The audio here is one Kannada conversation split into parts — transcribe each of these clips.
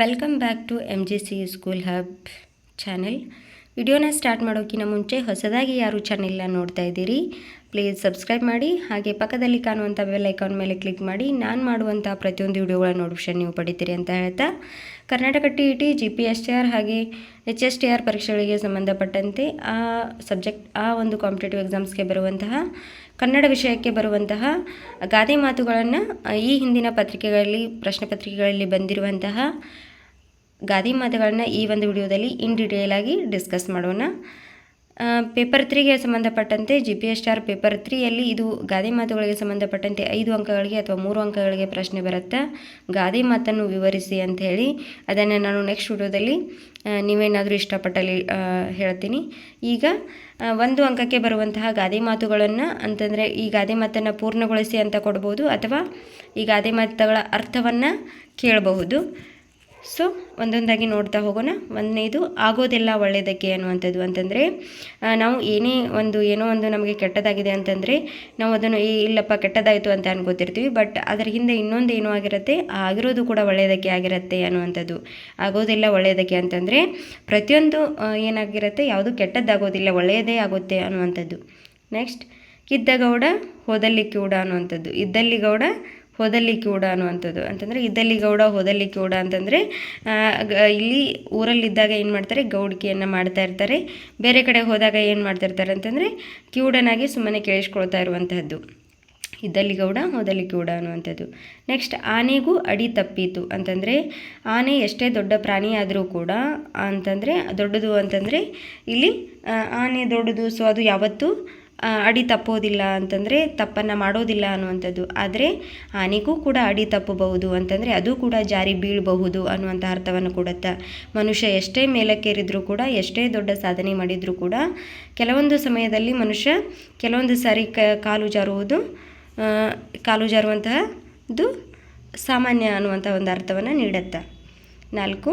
Welcome back to M G C school hub channel ವಿಡಿಯೋನ ಸ್ಟಾರ್ಟ್ ಮಾಡೋಕ್ಕಿಂತ ಮುಂಚೆ ಹೊಸದಾಗಿ ಯಾರು ಚಾನೆಲ್ನ ನೋಡ್ತಾ ಇದ್ದೀರಿ ಪ್ಲೀಸ್ ಸಬ್ಸ್ಕ್ರೈಬ್ ಮಾಡಿ, ಹಾಗೆ ಪಕ್ಕದಲ್ಲಿ ಕಾಣುವಂಥ ಬೆಲ್ ಐಕಾನ್ ಮೇಲೆ ಕ್ಲಿಕ್ ಮಾಡಿ, ನಾನು ಮಾಡುವಂಥ ಪ್ರತಿಯೊಂದು ವಿಡಿಯೋಗಳ ನೋಟಿಫಿಕೇಶನ್ ನೀವು ಪಡಿತೀರಿ ಅಂತ ಹೇಳ್ತಾ Karnataka T E T G P S T R ಹಾಗೆ ಎಚ್ ಎಸ್ ಟಿ ಆರ್ ಪರೀಕ್ಷೆಗಳಿಗೆ ಸಂಬಂಧಪಟ್ಟಂತೆ ಆ ಸಬ್ಜೆಕ್ಟ್, ಆ ಒಂದು ಕಾಂಪಿಟೇಟಿವ್ ಎಕ್ಸಾಮ್ಸ್ಗೆ ಬರುವಂತಹ, ಕನ್ನಡ ವಿಷಯಕ್ಕೆ ಬರುವಂತಹ ಗಾದೆ ಮಾತುಗಳನ್ನು ಈ ಹಿಂದಿನ ಪತ್ರಿಕೆಗಳಲ್ಲಿ, ಪ್ರಶ್ನೆ ಪತ್ರಿಕೆಗಳಲ್ಲಿ ಬಂದಿರುವಂತಹ ಗಾದೆ ಮಾತುಗಳನ್ನು ಈ ಒಂದು ವಿಡಿಯೋದಲ್ಲಿ ಇನ್ ಡೀಟೇಲ್ ಆಗಿ ಡಿಸ್ಕಸ್ ಮಾಡೋಣ. ಪೇಪರ್ ತ್ರೀಗೆ ಸಂಬಂಧಪಟ್ಟಂತೆ G P S star paper ತ್ರೀಯಲ್ಲಿ ಇದು ಗಾದೆ ಮಾತುಗಳಿಗೆ ಸಂಬಂಧಪಟ್ಟಂತೆ ಐದು ಅಂಕಗಳಿಗೆ ಅಥವಾ ಮೂರು ಅಂಕಗಳಿಗೆ ಪ್ರಶ್ನೆ ಬರುತ್ತೆ? ಗಾದೆ ಮಾತನ್ನು ವಿವರಿಸಿ ಅಂತ ಹೇಳಿ ಅದನ್ನು ನಾನು ನೆಕ್ಸ್ಟ್ ವಿಡಿಯೋದಲ್ಲಿ ನೀವೇನಾದರೂ ಇಷ್ಟಪಟ್ಟಲ್ಲಿ ಹೇಳ್ತೀನಿ. ಈಗ ಒಂದು ಅಂಕಕ್ಕೆ ಬರುವಂತಹ ಗಾದೆ ಮಾತುಗಳನ್ನು ಅಂತಂದರೆ ಈ ಗಾದೆ ಮಾತನ್ನು ಪೂರ್ಣಗೊಳಿಸಿ ಅಂತ ಕೊಡ್ಬೋದು ಅಥವಾ ಈ ಗಾದೆ ಮಾತುಗಳ ಅರ್ಥವನ್ನು ಕೇಳಬಹುದು. ಸೊ, ಒಂದೊಂದಾಗಿ ನೋಡ್ತಾ ಹೋಗೋಣ. ಒಂದನೇದು, ಆಗೋದೆಲ್ಲ ಒಳ್ಳೆಯದಕ್ಕೆ ಅನ್ನುವಂಥದ್ದು ಅಂತಂದರೆ ನಾವು ಏನೇ ಒಂದು, ಏನೋ ಒಂದು ನಮಗೆ ಕೆಟ್ಟದಾಗಿದೆ ಅಂತಂದರೆ, ನಾವು ಅದನ್ನು, ಏ, ಇಲ್ಲಪ್ಪ, ಕೆಟ್ಟದಾಯಿತು ಅಂತ ಅನ್ಕೋತಿರ್ತೀವಿ. ಬಟ್ ಅದರ ಹಿಂದೆ ಇನ್ನೊಂದು ಏನೂ ಆಗಿರುತ್ತೆ ಆಗಿರೋದು ಕೂಡ ಒಳ್ಳೆಯದಕ್ಕೆ ಆಗಿರುತ್ತೆ ಅನ್ನುವಂಥದ್ದು. ಆಗೋದೆಲ್ಲ ಒಳ್ಳೆಯದಕ್ಕೆ ಅಂತಂದರೆ, ಪ್ರತಿಯೊಂದು ಏನಾಗಿರುತ್ತೆ, ಯಾವುದು ಕೆಟ್ಟದ್ದಾಗೋದಿಲ್ಲ, ಒಳ್ಳೆಯದೇ ಆಗುತ್ತೆ ಅನ್ನುವಂಥದ್ದು. ನೆಕ್ಸ್ಟ್, ಇದ್ದ ಗೌಡ, ಹೋದಲ್ಲಿ ಕೂಡ ಅನ್ನುವಂಥದ್ದು. ಇದ್ದಲ್ಲಿ ಗೌಡ ಹೋದಲ್ಲಿ ಕೂಡ ಅನ್ನುವಂಥದ್ದು. ಅಂತಂದರೆ ಇದ್ದಲ್ಲಿ ಗೌಡ ಹೋದಲ್ಲಿ ಕೂಡ ಅಂತಂದರೆ ಇಲ್ಲಿ ಊರಲ್ಲಿದ್ದಾಗ ಏನು ಮಾಡ್ತಾರೆ? ಗೌಡಿಕೆಯನ್ನು ಮಾಡ್ತಾ ಇರ್ತಾರೆ. ಬೇರೆ ಕಡೆ ಹೋದಾಗ ಏನು ಮಾಡ್ತಿರ್ತಾರೆ ಅಂತಂದರೆ ಕಿವುಡನಾಗಿ ಸುಮ್ಮನೆ ಕೇಳಿಸ್ಕೊಳ್ತಾ ಇರುವಂಥದ್ದು ಇದ್ದಲ್ಲಿ ಗೌಡ ಹೋದಲ್ಲಿ ಕೂಡ ಅನ್ನುವಂಥದ್ದು. ನೆಕ್ಸ್ಟ್ ಆನೆಗೂ ಅಡಿ ತಪ್ಪಿತು. ಅಂತಂದರೆ, ಆನೆ ಎಷ್ಟೇ ದೊಡ್ಡ ಪ್ರಾಣಿ ಆದರೂ ಕೂಡ ಅಂತಂದರೆ, ದೊಡ್ಡದು ಅಂತಂದರೆ, ಇಲ್ಲಿ ಆನೆ ದೊಡ್ಡದು, ಸೊ ಅದು ಯಾವತ್ತೂ? ಅಡಿ ತಪ್ಪೋದಿಲ್ಲ ಅಂತಂದರೆ ತಪ್ಪನ್ನು ಮಾಡೋದಿಲ್ಲ ಅನ್ನುವಂಥದ್ದು. ಆದರೆ ಆನೆಗೂ ಕೂಡ ಅಡಿ ತಪ್ಪಬಹುದು ಅಂತಂದರೆ ಅದು ಕೂಡ ಜಾರಿ ಬೀಳಬಹುದು ಅನ್ನುವಂಥ ಅರ್ಥವನ್ನು ಕೊಡುತ್ತೆ. ಮನುಷ್ಯ ಎಷ್ಟೇ ಮೇಲಕ್ಕೇರಿದ್ರೂ ಕೂಡ, ಎಷ್ಟೇ ದೊಡ್ಡ ಸಾಧನೆ ಮಾಡಿದರೂ ಕೂಡ, ಕೆಲವೊಂದು ಸಮಯದಲ್ಲಿ ಮನುಷ್ಯ ಕೆಲವೊಂದು ಸಾರಿ ಕ, ಕಾಲು ಜಾರುವುದು ಕಾಲು ಜಾರುವಂತಹದ್ದು ಸಾಮಾನ್ಯ ಅನ್ನುವಂಥ ಒಂದು ಅರ್ಥವನ್ನು ನೀಡುತ್ತೆ. ನಾಲ್ಕು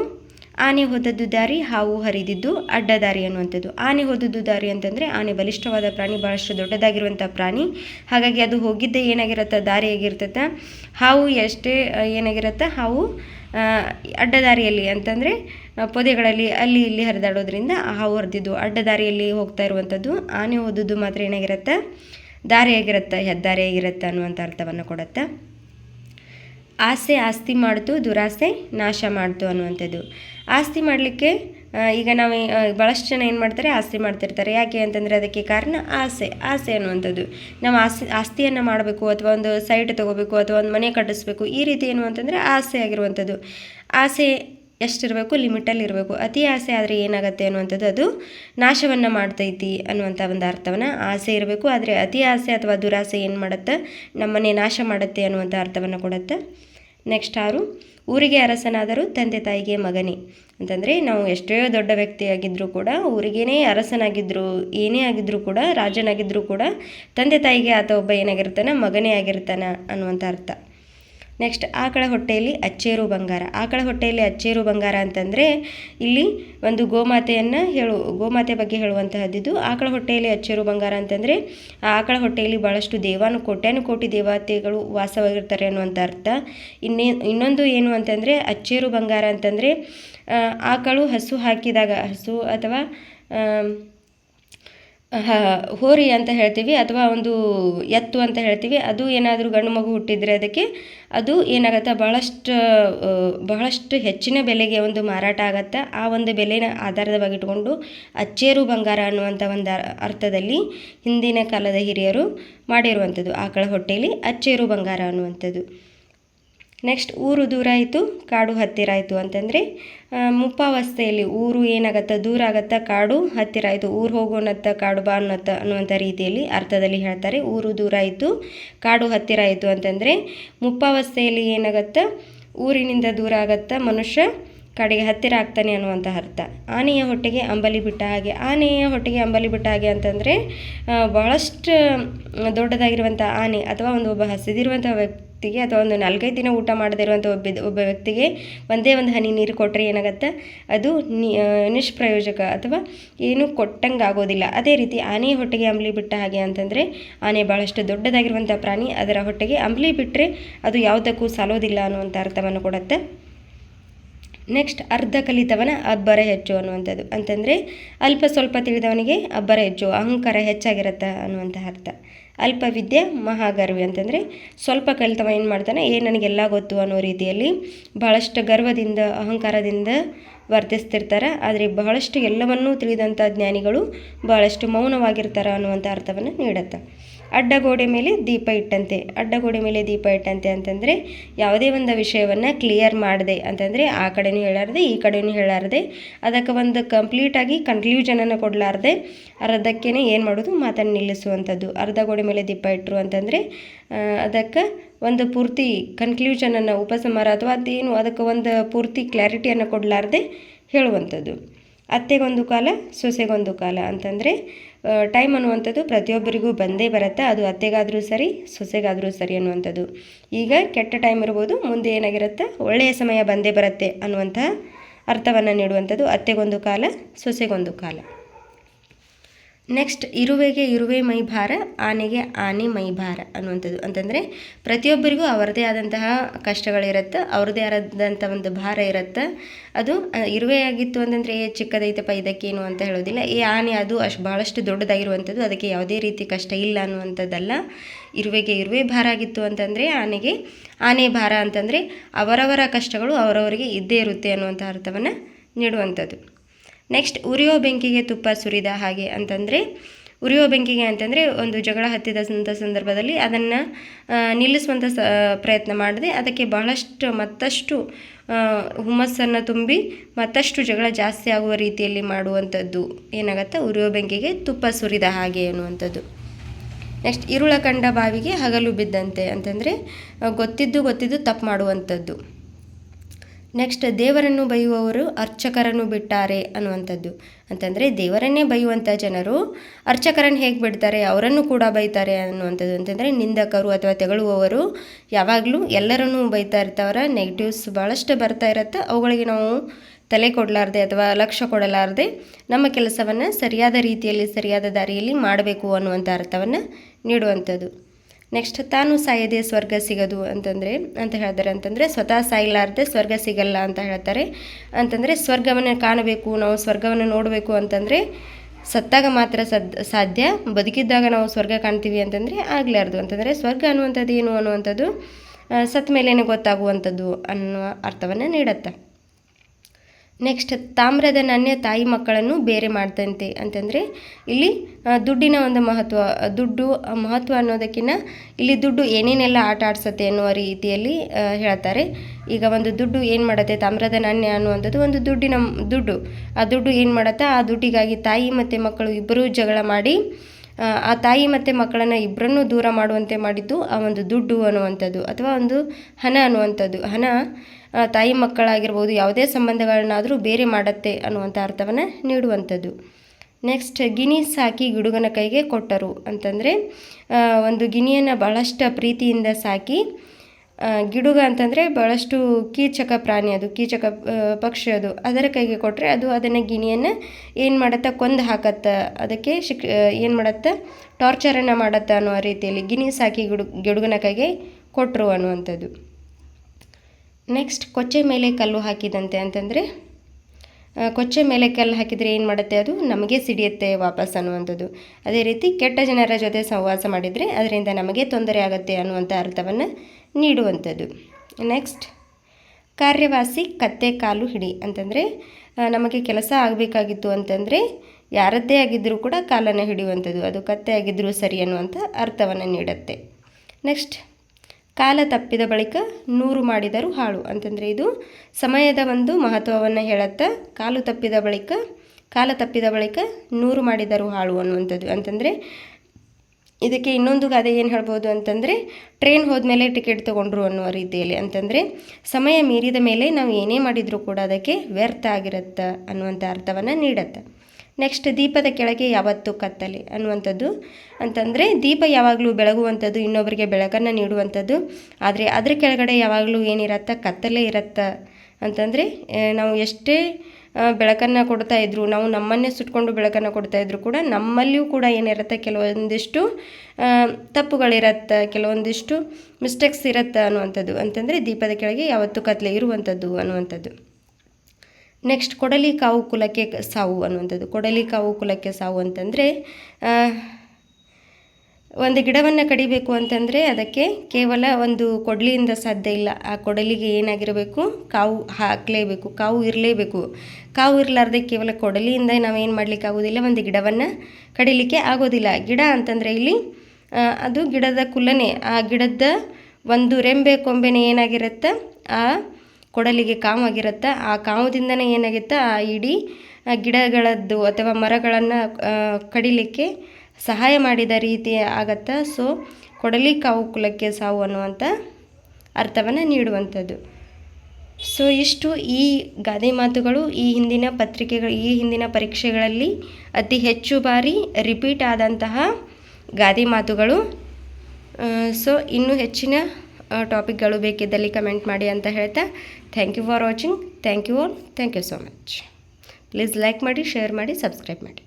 ಆನೆ ಹೋದದ್ದು ದಾರಿ ಹಾವು ಹರಿದಿದ್ದು ಅಡ್ಡ ದಾರಿ ಅನ್ನುವಂಥದ್ದು. ಆನೆ ಹೋದದ್ದು ದಾರಿ ಅಂತಂದರೆ ಆನೆ ಬಲಿಷ್ಠವಾದ ಪ್ರಾಣಿ ಭಾಳಷ್ಟು ದೊಡ್ಡದಾಗಿರುವಂಥ ಪ್ರಾಣಿ. ಹಾಗಾಗಿ ಅದು ಹೋಗಿದ್ದೇ ಏನಾಗಿರುತ್ತೆ, ದಾರಿ ಆಗಿರ್ತೈತೆ ಹಾವು ಎಷ್ಟೇ ಏನಾಗಿರುತ್ತೆ? ಹಾವು ಅಡ್ಡದಾರಿಯಲ್ಲಿ ಅಡ್ಡ ದಾರಿಯಲ್ಲಿ ಅಂತಂದರೆ ಪೊದೆಗಳಲ್ಲಿ ಅಲ್ಲಿ ಇಲ್ಲಿ ಹರಿದಾಡೋದ್ರಿಂದ ಹಾವು ಹರಿದಿದ್ದು ಅಡ್ಡದಾರಿಯಲ್ಲಿ ಹೋಗ್ತಾ ಇರುವಂಥದ್ದು. ಆನೆ ಹೋದದ್ದು ಮಾತ್ರ ಏನಾಗಿರುತ್ತೆ? ದಾರಿಯಾಗಿರುತ್ತೆ ಹೆದ್ದಾರಿಯಾಗಿರುತ್ತೆ ಅನ್ನುವಂಥ ಅರ್ಥವನ್ನು ಕೊಡುತ್ತೆ. ಆಸೆ ಆಸ್ತಿ ಮಾಡ್ತು ದುರಾಸೆ ನಾಶ ಮಾಡ್ತು ಅನ್ನುವಂಥದ್ದು. ಆಸ್ತಿ ಮಾಡಲಿಕ್ಕೆ ಈಗ ನಾವು ಭಾಳಷ್ಟು ಜನ ಏನು ಮಾಡ್ತಾರೆ, ಆಸ್ತಿ ಮಾಡ್ತಿರ್ತಾರೆ. ಯಾಕೆ ಅಂತಂದರೆ ಅದಕ್ಕೆ ಕಾರಣ ಆಸೆ ಆಸೆ ಅನ್ನುವಂಥದ್ದು. ನಾವು ಆಸ್ತಿ ಆಸ್ತಿಯನ್ನು ಮಾಡಬೇಕು ಅಥವಾ ಒಂದು ಸೈಟ್ ತೊಗೋಬೇಕು ಅಥವಾ ಒಂದು ಮನೆ ಕಟ್ಟಿಸ್ಬೇಕು, ಈ ರೀತಿ ಏನು ಅಂತಂದರೆ ಆಸೆ ಆಗಿರುವಂಥದ್ದು. ಆಸೆ ಎಷ್ಟಿರಬೇಕು, ಲಿಮಿಟಲ್ಲಿ ಇರಬೇಕು. ಅತಿ ಆಸೆ ಆದರೆ ಏನಾಗುತ್ತೆ ಅನ್ನುವಂಥದ್ದು ಅದು ನಾಶವನ್ನು ಮಾಡ್ತೈತಿ ಅನ್ನುವಂಥ ಒಂದು ಅರ್ಥವನ್ನು ಆಸೆ ಇರಬೇಕು. ಆದರೆ ಅತಿ ಆಸೆ ಅಥವಾ ದುರಾಸೆ ಏನು ಮಾಡುತ್ತೆ ನಮ್ಮನ್ನೇ ನಾಶ ಮಾಡುತ್ತೆ ಅನ್ನುವಂಥ ಅರ್ಥವನ್ನು ಕೊಡುತ್ತೆ. ನೆಕ್ಸ್ಟ್ ಆರು, ಊರಿಗೆ ಅರಸನಾದರೂ ತಂದೆ ತಾಯಿಗೆ ಮಗನೇ. ಅಂತಂದರೆ ನಾವು ಎಷ್ಟೇ ದೊಡ್ಡ ವ್ಯಕ್ತಿಯಾಗಿದ್ದರೂ ಕೂಡ, ಊರಿಗೇನೇ ಅರಸನಾಗಿದ್ದರು ಏನೇ ಆಗಿದ್ದರೂ ಕೂಡ ರಾಜನಾಗಿದ್ದರೂ ಕೂಡ, ತಂದೆ ತಾಯಿಗೆ ಆತ ಒಬ್ಬ ಏನಾಗಿರ್ತಾನೆ, ಮಗನೇ ಆಗಿರ್ತಾನೆ ಅನ್ನುವಂಥ ಅರ್ಥ. ನೆಕ್ಸ್ಟ್ ಆಕಳ ಹೊಟ್ಟೆಯಲ್ಲಿ ಅಚ್ಚೇರು ಬಂಗಾರ. ಆಕಳ ಹೊಟ್ಟೆಯಲ್ಲಿ ಅಚ್ಚೇರು ಬಂಗಾರ ಅಂತಂದರೆ ಇಲ್ಲಿ ಒಂದು ಗೋಮಾತೆಯನ್ನು ಹೇಳು, ಗೋಮಾತೆ ಬಗ್ಗೆ ಹೇಳುವಂತಹದ್ದಿದ್ದು ಆಕಳ ಹೊಟ್ಟೆಯಲ್ಲಿ ಅಚ್ಚೇರು ಬಂಗಾರ ಅಂತಂದರೆ ಆ ಆಕಳ ಹೊಟ್ಟೆಯಲ್ಲಿ ಭಾಳಷ್ಟು ದೇವಾನು, ಕೋಟ್ಯಾನು ಕೋಟಿ ದೇವತೆಗಳು ವಾಸವಾಗಿರ್ತಾರೆ ಅನ್ನುವಂಥ ಅರ್ಥ. ಇನ್ನೇ, ಇನ್ನೊಂದು ಏನು ಅಂತಂದರೆ ಅಚ್ಚೇರು ಬಂಗಾರ ಅಂತಂದರೆ ಆಕಳು ಹಸು ಹಾಕಿದಾಗ, ಹಸು ಅಥವಾ ಹೋರಿ ಅಂತ ಹೇಳ್ತೀವಿ ಅಥವಾ ಒಂದು ಎತ್ತು ಅಂತ ಹೇಳ್ತೀವಿ. ಅದು ಏನಾದರೂ ಗಂಡು ಮಗು ಹುಟ್ಟಿದರೆ ಅದಕ್ಕೆ ಅದು ಏನಾಗುತ್ತೆ? ಬಹಳಷ್ಟು ಬಹಳಷ್ಟು ಹೆಚ್ಚಿನ ಬೆಲೆಗೆ ಒಂದು ಮಾರಾಟ ಆಗತ್ತೆ. ಆ ಒಂದು ಬೆಲೆನ ಆಧಾರವಾಗಿಟ್ಕೊಂಡು ಅಚ್ಚೇರು ಬಂಗಾರ ಅನ್ನುವಂಥ ಒಂದು ಅರ್ಥದಲ್ಲಿ ಹಿಂದಿನ ಕಾಲದ ಹಿರಿಯರು ಮಾಡಿರುವಂಥದ್ದು ಆಕಳ ಹೊಟ್ಟೆಯಲ್ಲಿ ಅಚ್ಚೇರು ಬಂಗಾರ ಅನ್ನುವಂಥದ್ದು. ನೆಕ್ಸ್ಟ್ ಊರು ದೂರ ಆಯಿತು, ಕಾಡು ಹತ್ತಿರ ಆಯಿತು ಅಂತಂದರೆ ಮುಪ್ಪಾವಸ್ಥೆಯಲ್ಲಿ ಊರು ಏನಾಗತ್ತೆ, ದೂರ ಆಗತ್ತೆ, ಕಾಡು ಹತ್ತಿರ ಆಯಿತು. ಊರು ಹೋಗೋಣತ್ತ ಕಾಡು ಬಾ ಅನ್ನತ್ತ ಅನ್ನುವಂಥ ರೀತಿಯಲ್ಲಿ ಅರ್ಥದಲ್ಲಿ ಹೇಳ್ತಾರೆ. ಊರು ದೂರ ಆಯಿತು, ಕಾಡು ಹತ್ತಿರ ಆಯಿತು ಅಂತಂದರೆ, ಮುಪ್ಪಾವಸ್ಥೆಯಲ್ಲಿ ಏನಾಗತ್ತೆ, ಊರಿನಿಂದ ದೂರ ಆಗತ್ತೆ, ಮನುಷ್ಯ ಕಡೆಗೆ ಹತ್ತಿರ ಆಗ್ತಾನೆ ಅನ್ನುವಂಥ ಅರ್ಥ. ಆನೆಯ ಹೊಟ್ಟೆಗೆ ಅಂಬಲಿ ಬಿಟ್ಟ ಹಾಗೆ. ಆನೆಯ ಹೊಟ್ಟೆಗೆ ಅಂಬಲಿ ಬಿಟ್ಟ ಹಾಗೆ ಅಂತಂದರೆ ಭಾಳಷ್ಟು ದೊಡ್ಡದಾಗಿರುವಂಥ ಆನೆ ಅಥವಾ ಒಂದು ಒಬ್ಬ ಹಸಿದಿರುವಂಥ ವ್ಯಕ್ತಿಗೆ ಅಥವಾ ಒಂದು ನಾಲ್ಕೈದು ದಿನ ಊಟ ಮಾಡದೇ ಇರುವಂಥ ಒಬ್ಬ ಒಬ್ಬ ವ್ಯಕ್ತಿಗೆ ಒಂದೇ ಒಂದು ಹನಿ ನೀರು ಕೊಟ್ಟರೆ ಏನಾಗುತ್ತೆ? ಅದು ನಿಷ್ಪ್ರಯೋಜಕ ಅಥವಾ ಏನು ಕೊಟ್ಟಂಗೆ ಆಗೋದಿಲ್ಲ ಅದೇ ರೀತಿ ಆನೆ ಹೊಟ್ಟೆಗೆ ಅಂಬಲಿ ಬಿಟ್ಟ ಹಾಗೆ ಅಂತಂದರೆ ಆನೆ ಭಾಳಷ್ಟು ದೊಡ್ಡದಾಗಿರುವಂಥ ಪ್ರಾಣಿ ಅದರ ಹೊಟ್ಟೆಗೆ ಅಂಬಲಿ ಬಿಟ್ಟರೆ ಅದು ಯಾವುದಕ್ಕೂ ಸಾಲೋದಿಲ್ಲ ಅನ್ನುವಂಥ ಅರ್ಥವನ್ನು ಕೊಡುತ್ತೆ. ನೆಕ್ಸ್ಟ್, ಅರ್ಧ ಕಲಿತವನ ಅಬ್ಬರ ಹೆಚ್ಚು ಅನ್ನುವಂಥದ್ದು. ಅಂತಂದರೆ ಅಲ್ಪ ಸ್ವಲ್ಪ ತಿಳಿದವನಿಗೆ ಅಬ್ಬರ ಹೆಚ್ಚು, ಅಹಂಕಾರ ಹೆಚ್ಚಾಗಿರುತ್ತೆ ಅನ್ನುವಂಥ ಅರ್ಥ. ಅಲ್ಪ ವಿದ್ಯೆ ಮಹಾಗರ್ವಿ ಅಂತಂದರೆ ಸ್ವಲ್ಪ ಕಲಿತವ ಏನು ಮಾಡ್ತಾನೆ, ಏ ನನಗೆಲ್ಲ ಗೊತ್ತು ಅನ್ನೋ ರೀತಿಯಲ್ಲಿ ಬಹಳಷ್ಟು ಗರ್ವದಿಂದ, ಅಹಂಕಾರದಿಂದ ವರ್ತಿಸ್ತಿರ್ತಾರೆ. ಆದರೆ ಬಹಳಷ್ಟು ಎಲ್ಲವನ್ನೂ ತಿಳಿದಂಥ ಜ್ಞಾನಿಗಳು ಬಹಳಷ್ಟು ಮೌನವಾಗಿರ್ತಾರೆ ಅನ್ನುವಂಥ ಅರ್ಥವನ್ನು ನೀಡುತ್ತೆ. ಅಡ್ಡಗೋಡೆ ಮೇಲೆ ದೀಪ ಇಟ್ಟಂತೆ. ಅಡ್ಡಗೋಡೆ ಮೇಲೆ ದೀಪ ಇಟ್ಟಂತೆ ಅಂತಂದರೆ ಯಾವುದೇ ಒಂದು ವಿಷಯವನ್ನು ಕ್ಲಿಯರ್ ಮಾಡಿದೆ ಅಂತಂದರೆ ಆ ಕಡೆಯೂ ಹೇಳಾರ್ದೆ, ಈ ಕಡೆಯೂ ಹೇಳಾರ್ದೆ. ಅದಕ್ಕೆ ಒಂದು ಕಂಪ್ಲೀಟಾಗಿ ಕನ್ಕ್ಲೂಷನನ್ನು ಕೊಡಲಾರ್ದೆ. ಅರ್ಧಕ್ಕೇ ಏನು ಮಾಡೋದು? ಮಾತನ್ನು ನಿಲ್ಲಿಸುವಂಥದ್ದು ಅರ್ಧ ಗೋಡೆ ಮೇಲೆ ದೀಪ ಇಟ್ಟರು ಅಂತಂದರೆ ಅದಕ್ಕೆ ಒಂದು ಪೂರ್ತಿ ಕನ್ಕ್ಲೂಷನನ್ನು ಉಪಸಂಹಾರ ಅಥವಾ ಅದೇನು ಅದಕ್ಕೆ ಒಂದು ಪೂರ್ತಿ ಕ್ಲಾರಿಟಿಯನ್ನು ಕೊಡಲಾರ್ದೆ ಹೇಳುವಂಥದ್ದು ಅತ್ತೆಗೊಂದು ಕಾಲ ಸೊಸೆಗೊಂದು ಕಾಲ ಅಂತಂದರೆ ಟೈಮ್ ಅನ್ನುವಂಥದ್ದು ಪ್ರತಿಯೊಬ್ಬರಿಗೂ ಬಂದೇ ಬರುತ್ತೆ. ಅದು ಅತ್ತೆಗಾದರೂ ಸರಿ, ಸೊಸೆಗಾದರೂ ಸರಿ ಅನ್ನುವಂಥದ್ದು. ಈಗ ಕೆಟ್ಟ ಟೈಮ್ ಇರ್ಬೋದು, ಮುಂದೆ ಏನಾಗಿರುತ್ತೆ? ಒಳ್ಳೆಯ ಸಮಯ ಬಂದೇ ಬರುತ್ತೆ ಅನ್ನುವಂತಹ ಅರ್ಥವನ್ನು ನೀಡುವಂಥದ್ದು ಅತ್ತೆಗೊಂದು ಕಾಲ, ಸೊಸೆಗೊಂದು ಕಾಲ. ನೆಕ್ಸ್ಟ್ ಇರುವೆಗೆ ಇರುವೆ ಮೈ ಭಾರ, ಆನೆಗೆ ಆನೆ ಮೈ ಭಾರ ಅನ್ನುವಂಥದ್ದು. ಅಂತಂದರೆ, ಪ್ರತಿಯೊಬ್ಬರಿಗೂ ಅವರದೇ ಆದಂತಹ ಕಷ್ಟಗಳಿರುತ್ತೆ ಅವ್ರದ್ದೇ ಆದಂಥ ಒಂದು ಭಾರ ಇರುತ್ತೆ. ಅದು ಇರುವೆ ಆಗಿತ್ತು ಅಂತಂದರೆ, ಏ, ಚಿಕ್ಕದೈತಪ್ಪ, ಇದಕ್ಕೇನು ಅಂತ ಹೇಳೋದಿಲ್ಲ. ಈ ಆನೆ ಅದು ಅಷ್ಟು ಭಾಳಷ್ಟು ದೊಡ್ಡದಾಗಿರುವಂಥದ್ದು, ಅದಕ್ಕೆ ಯಾವುದೇ ರೀತಿ ಕಷ್ಟ ಇಲ್ಲ ಅನ್ನುವಂಥದ್ದಲ್ಲ. ಇರುವೆಗೆ ಇರುವೆ ಭಾರ ಆಗಿತ್ತು ಅಂತಂದರೆ, ಆನೆಗೆ ಆನೆ ಭಾರ ಅಂತಂದರೆ, ಅವರವರ ಕಷ್ಟಗಳು ಅವರವರಿಗೆ ಇದ್ದೇ ಇರುತ್ತೆ ಅನ್ನುವಂಥ ಅರ್ಥವನ್ನು ನೀಡುವಂಥದ್ದು. ನೆಕ್ಸ್ಟ್ ಉರಿಯೋ ಬೆಂಕಿಗೆ ತುಪ್ಪ ಸುರಿದ ಹಾಗೆ ಅಂತಂದರೆ, ಉರಿಯೋ ಬೆಂಕಿಗೆ ಅಂತಂದರೆ ಒಂದು ಜಗಳ ಹತ್ತಿದಂಥ ಸಂದರ್ಭದಲ್ಲಿ ಅದನ್ನು ನಿಲ್ಲಿಸುವಂಥ ಸ, ಪ್ರಯತ್ನ ಮಾಡಿದೆ. ಅದಕ್ಕೆ ಬಹಳಷ್ಟು, ಮತ್ತಷ್ಟು ಹುಮ್ಮಸ್ಸನ್ನು ತುಂಬಿ ಮತ್ತಷ್ಟು ಜಗಳ ಜಾಸ್ತಿ ಆಗುವ ರೀತಿಯಲ್ಲಿ ಮಾಡುವಂಥದ್ದು ಏನಾಗುತ್ತೆ? ಉರಿಯೋ ಬೆಂಕಿಗೆ ತುಪ್ಪ ಸುರಿದ ಹಾಗೆ ಅನ್ನುವಂಥದ್ದು ನೆಕ್ಸ್ಟ್ ಇರುಳ ಕಂಡ ಬಾವಿಗೆ ಹಗಲು ಬಿದ್ದಂತೆ ಅಂತಂದರೆ ಗೊತ್ತಿದ್ದು ಗೊತ್ತಿದ್ದು ತಪ್ಪು ಮಾಡುವಂಥದ್ದು. ನೆಕ್ಸ್ಟ್ ದೇವರನ್ನು ಬೈಯುವವರು ಅರ್ಚಕರನ್ನು ಬಿಟ್ಟಾರೆ ಅನ್ನುವಂಥದ್ದು. ಅಂತಂದರೆ ದೇವರನ್ನೇ ಬೈಯುವಂಥ ಜನರು ಅರ್ಚಕರನ್ನು ಹೇಗೆ ಬಿಡ್ತಾರೆ, ಅವರನ್ನು ಕೂಡ ಬೈತಾರೆ ಅನ್ನುವಂಥದ್ದು. ಅಂತಂದರೆ ನಿಂದಕರು ಅಥವಾ ತೆಗಳುವವರು ಯಾವಾಗಲೂ ಎಲ್ಲರನ್ನೂ ಬೈತಾ ಇರ್ತವರ ನೆಗೆಟಿವ್ಸ್ ಭಾಳಷ್ಟು ಬರ್ತಾ ಇರುತ್ತೆ. ಅವುಗಳಿಗೆ ನಾವು ತಲೆ ಕೊಡಲಾರ್ದೆ ಅಥವಾ ಲಕ್ಷ್ಯ ಕೊಡಲಾರದೆ ನಮ್ಮ ಕೆಲಸವನ್ನು ಸರಿಯಾದ ರೀತಿಯಲ್ಲಿ, ಸರಿಯಾದ ದಾರಿಯಲ್ಲಿ ಮಾಡಬೇಕು ಅನ್ನುವಂಥ ಅರ್ಥವನ್ನು ನೀಡುವಂಥದ್ದು. ನೆಕ್ಸ್ಟ್ ತಾನು ಸಾಯದೆ ಸ್ವರ್ಗ ಸಿಗೋದು ಅಂತಂದರೆ, ಅಂತ ಹೇಳ್ತಾರೆ. ಅಂತಂದರೆ ಸ್ವತಃ ಸಾಯಲಾರದೆ ಸ್ವರ್ಗ ಸಿಗಲ್ಲ ಅಂತ ಹೇಳ್ತಾರೆ. ಅಂತಂದರೆ ಸ್ವರ್ಗವನ್ನು ಕಾಣಬೇಕು, ನಾವು ಸ್ವರ್ಗವನ್ನು ನೋಡಬೇಕು ಅಂತಂದರೆ ಸತ್ತಾಗ ಮಾತ್ರ ಸದ್, ಸಾಧ್ಯ. ಬದುಕಿದ್ದಾಗ ನಾವು ಸ್ವರ್ಗ ಕಾಣ್ತೀವಿ ಅಂತಂದರೆ ಆಗಲಾರ್ದು. ಅಂತಂದರೆ ಸ್ವರ್ಗ ಅನ್ನುವಂಥದ್ದು ಏನು ಅನ್ನುವಂಥದ್ದು ಸತ್ತ ಮೇಲೇ ಗೊತ್ತಾಗುವಂಥದ್ದು ಅನ್ನುವ ಅರ್ಥವನ್ನು ನೀಡುತ್ತೆ. ನೆಕ್ಸ್ಟ್ ತಾಮ್ರದ ನಾಣ್ಯ ತಾಯಿ ಮಕ್ಕಳನ್ನು ಬೇರೆ ಮಾಡ್ತಂತೆ ಅಂತಂದರೆ ಇಲ್ಲಿ ದುಡ್ಡಿನ ಒಂದು ಮಹತ್ವ ದುಡ್ಡು ಮಹತ್ವ ಅನ್ನೋದಕ್ಕಿಂತ ಇಲ್ಲಿ ದುಡ್ಡು ಏನೇನೆಲ್ಲ ಆಟ ಆಡ್ಸತ್ತೆ ಅನ್ನುವ ರೀತಿಯಲ್ಲಿ ಹೇಳ್ತಾರೆ. ಈಗ ಒಂದು ದುಡ್ಡು ಏನು ಮಾಡುತ್ತೆ, ತಾಮ್ರದ ನಾಣ್ಯ ಅನ್ನುವಂಥದ್ದು ಒಂದು ದುಡ್ಡಿನ ದುಡ್ಡು. ಆ ದುಡ್ಡು ಏನು ಮಾಡುತ್ತೆ, ಆ ದುಡ್ಡಿಗಾಗಿ ತಾಯಿ ಮತ್ತು ಮಕ್ಕಳು ಇಬ್ಬರೂ ಜಗಳ ಮಾಡಿ, ಆ ತಾಯಿ ಮತ್ತು ಮಕ್ಕಳನ್ನು ಇಬ್ಬರನ್ನೂ ದೂರ ಮಾಡುವಂತೆ ಮಾಡಿದ್ದು ಆ ಒಂದು ದುಡ್ಡು ಅನ್ನುವಂಥದ್ದು ಅಥವಾ ಒಂದು ಹಣ ಅನ್ನುವಂಥದ್ದು. ಹಣ ತಾಯಿ ಮಕ್ಕಳಾಗಿರ್ಬೋದು, ಯಾವುದೇ ಸಂಬಂಧಗಳನ್ನಾದರೂ ಬೇರೆ ಮಾಡುತ್ತೆ ಅನ್ನುವಂಥ ಅರ್ಥವನ್ನು ನೀಡುವಂಥದ್ದು. ನೆಕ್ಸ್ಟ್ ಗಿನಿ ಸಾಕಿ ಗಿಡುಗನ ಕೈಗೆ ಕೊಟ್ಟರು ಅಂತಂದರೆ ಒಂದು ಗಿನಿಯನ್ನು ಭಾಳಷ್ಟು ಪ್ರೀತಿಯಿಂದ ಸಾಕಿ ಗಿಡುಗ ಅಂತಂದರೆ ಭಾಳಷ್ಟು ಕೀಚಕ ಪ್ರಾಣಿ ಅದು, ಕೀಚಕ ಪಕ್ಷಿ ಅದು, ಅದರ ಕೈಗೆ ಕೊಟ್ಟರೆ ಅದು ಅದನ್ನು ಗಿಣಿಯನ್ನು ಏನು ಮಾಡತ್ತೆ ಕೊಂದು ಹಾಕತ್ತೆ, ಅದಕ್ಕೆ ಶಿಕ್ ಏನು ಮಾಡತ್ತೆ ಟಾರ್ಚರನ್ನು ಮಾಡತ್ತೆ ಅನ್ನೋ ರೀತಿಯಲ್ಲಿ ಗಿನಿ ಸಾಕಿ ಗಿಡು, ಗಿಡುಗನ ಕೈಗೆ ಕೊಟ್ಟರು ಅನ್ನುವಂಥದ್ದು. ನೆಕ್ಸ್ಟ್ ಕೊಚ್ಚೆ ಮೇಲೆ ಕಲ್ಲು ಹಾಕಿದಂತೆ ಅಂತಂದರೆ ಕೊಚ್ಚೆ ಮೇಲೆ ಕಲ್ಲು ಹಾಕಿದರೆ ಏನು ಮಾಡುತ್ತೆ ಅದು? ನಮಗೆ ಸಿಡಿಯುತ್ತೆ ವಾಪಸ್ ಅನ್ನುವಂಥದ್ದು. ಅದೇ ರೀತಿ ಕೆಟ್ಟ ಜನರ ಜೊತೆ ಸಹವಾಸ ಮಾಡಿದರೆ ಅದರಿಂದ ನಮಗೆ ತೊಂದರೆ ಆಗುತ್ತೆ ಅನ್ನುವಂಥ ಅರ್ಥವನ್ನು ನೀಡುವಂಥದ್ದು. ನೆಕ್ಸ್ಟ್, ಕಾರ್ಯವಾಸಿ ಕತ್ತೆ ಕಾಲು ಹಿಡಿ ಅಂತಂದರೆ ನಮಗೆ ಕೆಲಸ ಆಗಬೇಕಾಗಿತ್ತು ಅಂತಂದರೆ ಯಾರದ್ದೇ ಆಗಿದ್ದರೂ ಕೂಡ ಕಾಲನ್ನು ಹಿಡಿಯುವಂಥದ್ದು. ಅದು ಕತ್ತೆ ಆಗಿದ್ದರೂ ಸರಿ ಅನ್ನುವಂಥ ಅರ್ಥವನ್ನು ನೀಡುತ್ತೆ. ನೆಕ್ಸ್ಟ್ ಕಾಲ ತಪ್ಪಿದ ಬಳಿಕ ನೂರು ಮಾಡಿದರೂ ಹಾಳು. ಅಂತಂದರೆ ಇದು ಸಮಯದ ಒಂದು ಮಹತ್ವವನ್ನು ಹೇಳುತ್ತೆ. ಕಾಲು ತಪ್ಪಿದ ಬಳಿಕ, ಕಾಲ ತಪ್ಪಿದ ಬಳಿಕ ನೂರು ಮಾಡಿದರೂ ಹಾಳು ಅನ್ನುವಂಥದ್ದು. ಅಂತಂದರೆ ಇದಕ್ಕೆ ಇನ್ನೊಂದು ಗಾದೆ ಏನು ಹೇಳ್ಬೋದು ಅಂತಂದರೆ ಟ್ರೈನ್ ಹೋದ್ಮೇಲೆ ಟಿಕೆಟ್ ತೊಗೊಂಡ್ರು ಅನ್ನುವ ರೀತಿಯಲ್ಲಿ. ಅಂತಂದರೆ ಸಮಯ ಮೀರಿದ ಮೇಲೆ ನಾವು ಏನೇ ಮಾಡಿದರೂ ಕೂಡ ಅದಕ್ಕೆ ವ್ಯರ್ಥ ಆಗಿರುತ್ತೆ ಅನ್ನುವಂಥ ಅರ್ಥವನ್ನು ನೀಡುತ್ತೆ. ನೆಕ್ಸ್ಟ್ ದೀಪದ ಕೆಳಗೆ ಯಾವತ್ತೂ ಕತ್ತಲೆ ಅನ್ನುವಂಥದ್ದು. ಅಂತಂದರೆ ದೀಪ ಯಾವಾಗಲೂ ಬೆಳಗುವಂಥದ್ದು ಇನ್ನೊಬ್ಬರಿಗೆ ಬೆಳಕನ್ನು ನೀಡುವಂಥದ್ದು. ಆದರೆ ಅದರ ಕೆಳಗಡೆ ಯಾವಾಗಲೂ ಏನಿರತ್ತ? ಕತ್ತಲೆ ಇರತ್ತ. ಅಂತಂದರೆ ನಾವು ಎಷ್ಟೇ ಬೆಳಕನ್ನು ಕೊಡ್ತಾ ಇದ್ರು, ನಾವು ನಮ್ಮನ್ನೇ ಸುಟ್ಕೊಂಡು ಬೆಳಕನ್ನು ಕೊಡ್ತಾ ಇದ್ರು ಕೂಡ ನಮ್ಮಲ್ಲಿಯೂ ಕೂಡ ಏನಿರುತ್ತೆ? ಕೆಲವೊಂದಿಷ್ಟು ತಪ್ಪುಗಳಿರತ್ತೆ, ಕೆಲವೊಂದಿಷ್ಟು ಮಿಸ್ಟೇಕ್ಸ್ ಇರುತ್ತೆ ಅನ್ನುವಂಥದ್ದು. ಅಂತಂದರೆ ದೀಪದ ಕೆಳಗೆ ಯಾವತ್ತೂ ಕತ್ಲೆ ಇರುವಂಥದ್ದು ಅನ್ನುವಂಥದ್ದು. ನೆಕ್ಸ್ಟ್ ಕೊಡಲಿ ಕಾವು ಕುಲಕ್ಕೆ ಸಾವು ಅನ್ನುವಂಥದ್ದು. ಕೊಡಲಿ ಕಾವು ಕುಲಕ್ಕೆ ಸಾವು ಅಂತಂದರೆ ಒಂದು ಗಿಡವನ್ನು ಕಡಿಬೇಕು ಅಂತಂದರೆ ಅದಕ್ಕೆ ಕೇವಲ ಒಂದು ಕೊಡಲಿಯಿಂದ ಸಾಧ್ಯ ಇಲ್ಲ. ಆ ಕೊಡಲಿಗೆ ಏನಾಗಿರಬೇಕು? ಕಾವು ಹಾಕಲೇಬೇಕು, ಕಾವು ಇರಲೇಬೇಕು. ಕಾವು ಇರಲಾರ್ದೆ ಕೇವಲ ಕೊಡಲಿಯಿಂದ ನಾವೇನು ಮಾಡಲಿಕ್ಕೆ ಆಗೋದಿಲ್ಲ ಒಂದು ಗಿಡವನ್ನು ಕಡಿಲಿಕ್ಕೆ ಆಗೋದಿಲ್ಲ. ಗಿಡ ಅಂತಂದರೆ ಇಲ್ಲಿ ಅದು ಗಿಡದ ಕುಲನೆ. ಆ ಗಿಡದ ಒಂದು ರೆಂಬೆ ಕೊಂಬೆನೇ ಏನಾಗಿರುತ್ತೆ? ಆ ಕೊಡಲಿಗೆ ಕಾವಾಗಿರುತ್ತೆ ಆ ಕಾವುದಿಂದನೇ ಏನಾಗುತ್ತೆ? ಆ ಇಡೀ ಗಿಡಗಳದ್ದು ಅಥವಾ ಮರಗಳನ್ನು ಕಡಿಲಿಕ್ಕೆ ಸಹಾಯ ಮಾಡಿದ ರೀತಿ ಆಗತ್ತೆ. ಸೊ ಕೊಡಲಿ ಕಾವು ಕುಲಕ್ಕೆ ಸಾವು ಅನ್ನುವಂಥ ಅರ್ಥವನ್ನು ನೀಡುವಂಥದ್ದು. ಸೊ, ಇಷ್ಟು ಈ ಗಾದೆ ಮಾತುಗಳು ಈ ಹಿಂದಿನ ಪತ್ರಿಕೆಗಳು, ಈ ಹಿಂದಿನ ಪರೀಕ್ಷೆಗಳಲ್ಲಿ ಅತಿ ಹೆಚ್ಚು ಬಾರಿ ರಿಪೀಟ್ ಆದಂತಹ ಗಾದೆ ಮಾತುಗಳು. ಸೊ, ಇನ್ನೂ ಹೆಚ್ಚಿನ ಟಾಪಿಕ್ಗಳು ಬೇಕಿದ್ದಲ್ಲಿ ಕಮೆಂಟ್ ಮಾಡಿ ಅಂತ ಹೇಳ್ತಾ thank you for watching thank you all thank you so much please like ಮಾಡಿ ಶೇರ್ ಮಾಡಿ ಸಬ್ಸ್ಕ್ರೈಬ್ ಮಾಡಿ.